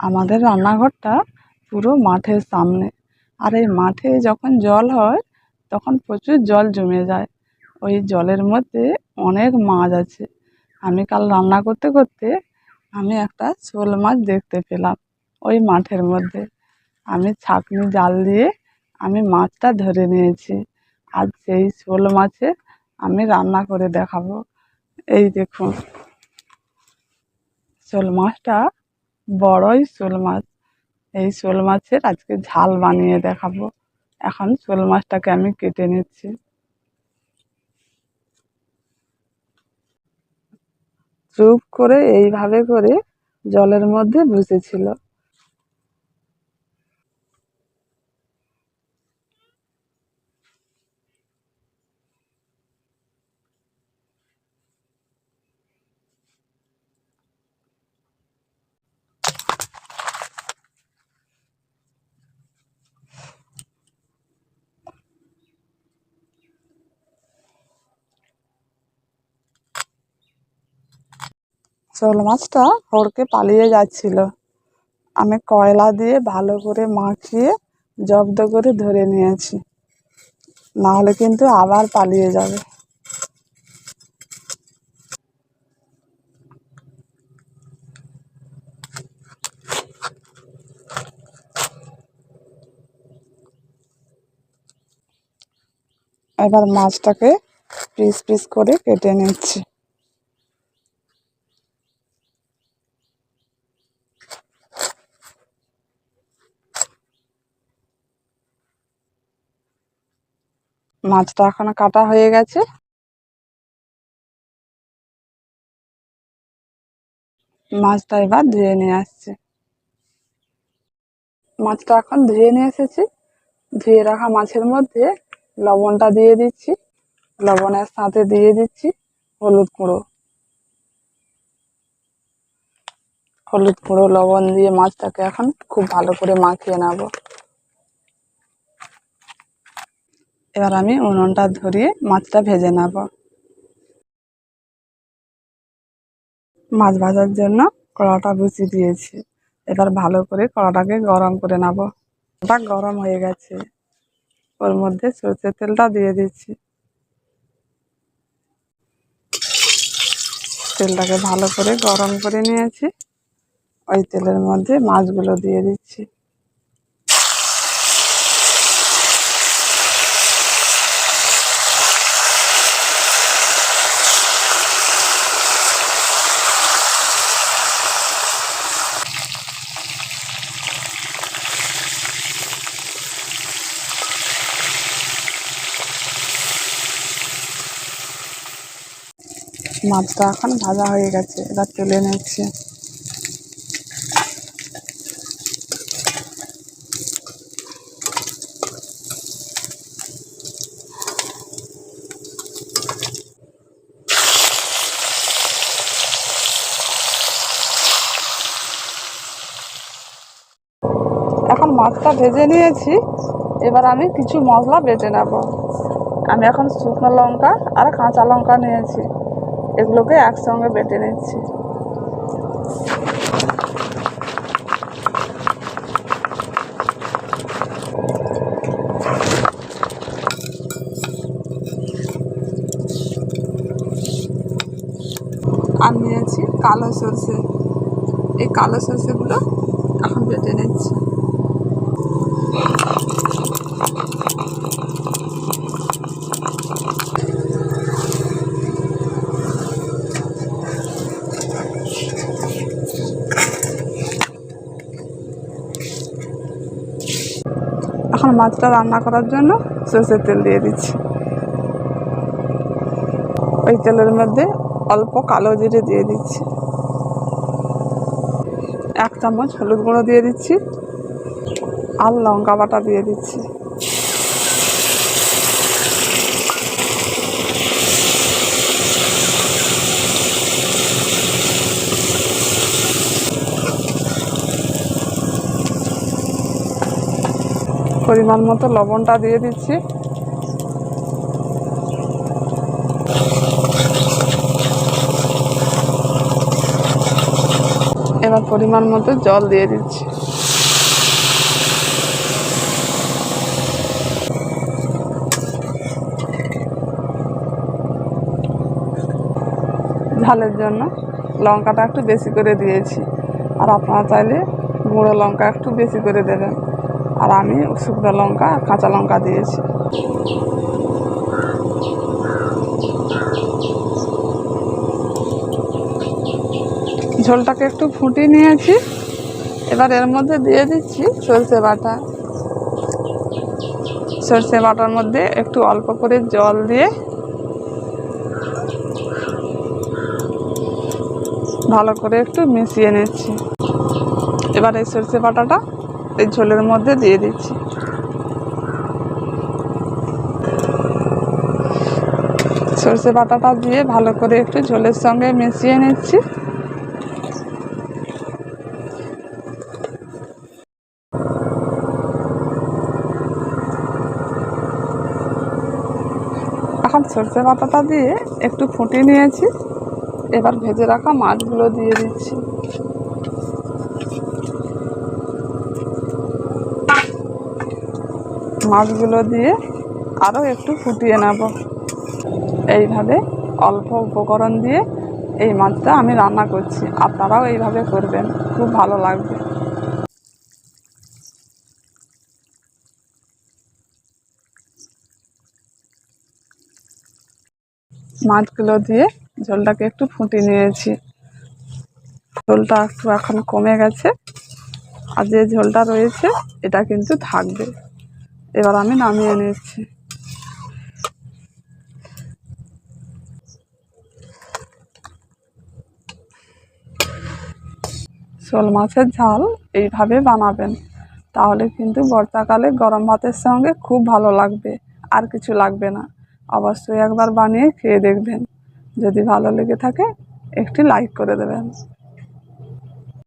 আমাদের রান্নাঘরটা পুরো মাঠের সামনে। আর এই মাঠে যখন জল হয়, তখন প্রচুর জল জমে যায়। ওই জলের মধ্যে অনেক মাছ আছে। আমি কাল রান্না করতে করতে আমি একটা শোল মাছ দেখতে পেলাম ওই মাঠের মধ্যে। আমি ছাঁকনি জাল দিয়ে আমি মাছটা ধরে নিয়েছি। আর সেই শোল মাছে আমি রান্না করে দেখাবো। এই দেখুন, শোল মাছটা বড়ই শোল মাছ। এই শোল মাছের আজকে ঝাল বানিয়ে দেখাবো। এখন শোল মাছটাকে আমি কেটে নিচ্ছি। চুপ করে এইভাবে করে জলের মধ্যে বসেছিল শোল মাছটা হড়কে পালিয়ে যাচ্ছিল। আমি কয়লা দিয়ে ভালো করে মাখিয়ে জব্দ করে ধরে নিয়েছি। নাহলে কিন্তু আবার পালিয়ে যাবে। এবার মাছটাকে পিস পিস করে কেটে নিচ্ছি। মাছটা এখন কাটা হয়ে গেছে। মাছটা এবার ধুয়ে নিয়ে আসছে। মাছটা এখন ধুয়ে নিয়ে এসেছি। ধুয়ে রাখা মাছের মধ্যে লবণটা দিয়ে দিচ্ছি। লবণের সাথে দিয়ে দিচ্ছি হলুদ গুঁড়ো। হলুদ গুঁড়ো, লবণ দিয়ে মাছটাকে এখন খুব ভালো করে মাখিয়ে নেব। এবার আমি উনুনটা ধরিয়ে মাছটা ভেজে নেব। মাছ ভাজার জন্য কড়াটা বসিয়ে দিয়েছি। এবার ভালো করে কড়াটাকে গরম করে নেব। ওটা গরম হয়ে গেছে। ওর মধ্যে সর্ষের তেলটা দিয়ে দিচ্ছি। তেলটাকে ভালো করে গরম করে নিয়েছি। ওই তেলের মধ্যে মাছগুলো দিয়ে দিচ্ছি। মাছটা এখন ভাজা হয়ে গেছে, এবার তুলে নিচ্ছি। এখন মাছটা ভেজে নিয়েছি, এবার আমি কিছু মশলা বেটে নেব। আমি এখন শুকনো লঙ্কা আর কাঁচা লঙ্কা নিয়েছি। এগুলোকে একসঙ্গে বেটে নিচ্ছি। আর নিয়েছি কালো সর্ষে। এই কালো সর্ষেগুলো এখন বেটে নিচ্ছি। এখন মাছটা রান্না করার জন্য সর্ষের তেল দিয়ে দিচ্ছি। ওই তেলের মধ্যে অল্প কালো জিরে দিয়ে দিচ্ছি। এক চামচ হলুদ গুঁড়ো দিয়ে দিচ্ছি। আর লঙ্কা বাটা দিয়ে দিচ্ছি। পরিমাণ মতো লবণটা দিয়ে দিচ্ছি। এবার পরিমাণ মতো জল দিয়ে দিচ্ছি। ঝালের জন্য লঙ্কাটা একটু বেশি করে দিয়েছি। আর আপনারা চাইলে গুঁড়ো লঙ্কা একটু বেশি করে দেবেন। আর আমি শুকনো লঙ্কা আর কাঁচা লঙ্কা দিয়েছি। ঝোলটাকে একটু ফুটিয়ে নিয়েছি। এবার এর মধ্যে দিয়ে দিচ্ছি সরষে বাটা। সরষে বাটার মধ্যে একটু অল্প করে জল দিয়ে ভালো করে একটু মিশিয়ে নিচ্ছি। এবার এই সরষে বাটাটা এই ঝোলের মধ্যে দিয়ে দিচ্ছি। সরষে বাটাটা দিয়ে ভালো করে একটু ঝোলের সঙ্গে মিশিয়ে নিচ্ছি। এখন সর্ষে বাটাটা দিয়ে একটু ফুটিয়ে নিয়েছি। এবার ভেজে রাখা মাছগুলো দিয়ে দিচ্ছি। মাছগুলো দিয়ে আরও একটু ফুটিয়ে নেব। এইভাবে অল্প উপকরণ দিয়ে এই মাছটা আমি রান্না করছি। আপনারাও এইভাবে করবেন, খুব ভালো লাগবে। মাছগুলো দিয়ে ঝোলটাকে একটু ফুটিয়ে নিয়েছি। ঝোলটা একটু এখন কমে গেছে। আর যে ঝোলটা রয়েছে, এটা কিন্তু থাকবে। এবার আমি নামিয়ে নিচ্ছি। শোল মাছের ঝাল এইভাবে বানাবেন, তাহলে কিন্তু বর্ষাকালে গরম ভাতের সঙ্গে খুব ভালো লাগবে, আর কিছু লাগবে না। অবশ্যই একবার বানিয়ে খেয়ে দেখবেন। যদি ভালো লেগে থাকে, একটি লাইক করে দেবেন।